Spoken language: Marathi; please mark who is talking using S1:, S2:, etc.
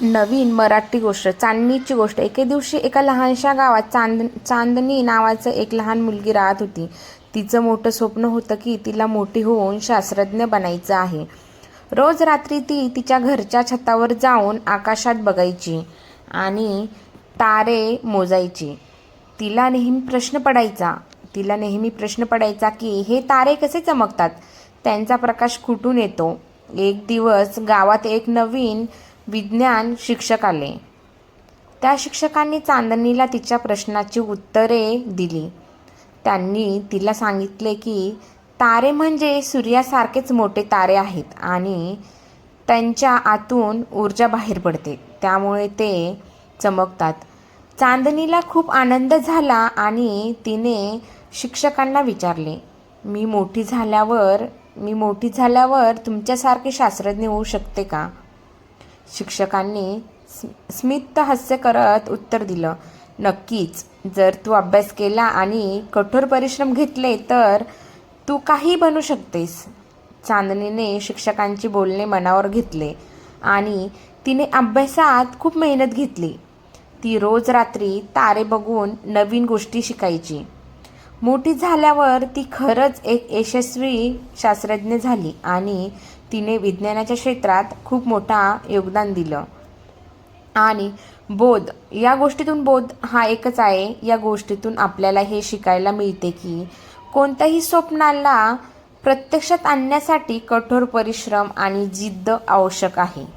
S1: नवीन मराठी गोष्ट चांदणीची गोष्ट. एके दिवशी एका लहानशा गावात चांद चांदणी नावाचं एक लहान मुलगी राहत होती. तिचं मोठं स्वप्न होतं की तिला मोठी होऊन शास्त्रज्ञ बनायचं आहे. रोज रात्री ती तिच्या घरच्या छतावर जाऊन आकाशात बघायची आणि तारे मोजायची. तिला नेहमी प्रश्न पडायचा. तिला नेहमी प्रश्न पडायचा की हे तारे कसे चमकतात? त्यांचा प्रकाश कुठून येतो. एक दिवस गावात एक नवीन विज्ञान शिक्षक आले त्या शिक्षकांनी चांदणीला तिच्या प्रश्नाची उत्तरे दिली. त्यांनी तिला सांगितले की तारे म्हणजे सूर्यासारखेच मोठे तारे आहेत आणि त्यांच्या आतून ऊर्जा बाहेर पडते. त्यामुळे ते चमकतात. चांदणीला खूप आनंद झाला आणि तिने शिक्षकांना विचारले मी मोठी झाल्यावर मी मोठी झाल्यावर तुमच्यासारखे शास्त्रज्ञ होऊ शकते का? शिक्षकांनी स्मित हास्य करत उत्तर दिलं. नक्कीच जर तू अभ्यास केला आणि कठोर परिश्रम घेतले तर तू काही बनू शकतेस. चांदणीने शिक्षकांची बोलणे मनावर घेतले आणि तिने अभ्यासात खूप मेहनत घेतली. ती रोज रात्री तारे बघून नवीन गोष्टी शिकायची. मोठी झाल्यावर ती खरंच एक यशस्वी शास्त्रज्ञ झाली आणि तिने विज्ञानाच्या क्षेत्रात खूप मोठा योगदान दिलं. आणि बोध या गोष्टीतून बोध हा एकच आहे. या गोष्टीतून आपल्याला हे शिकायला मिळते की कोणत्याही स्वप्नाला प्रत्यक्षात आणण्यासाठी कठोर परिश्रम आणि जिद्द आवश्यक आहे.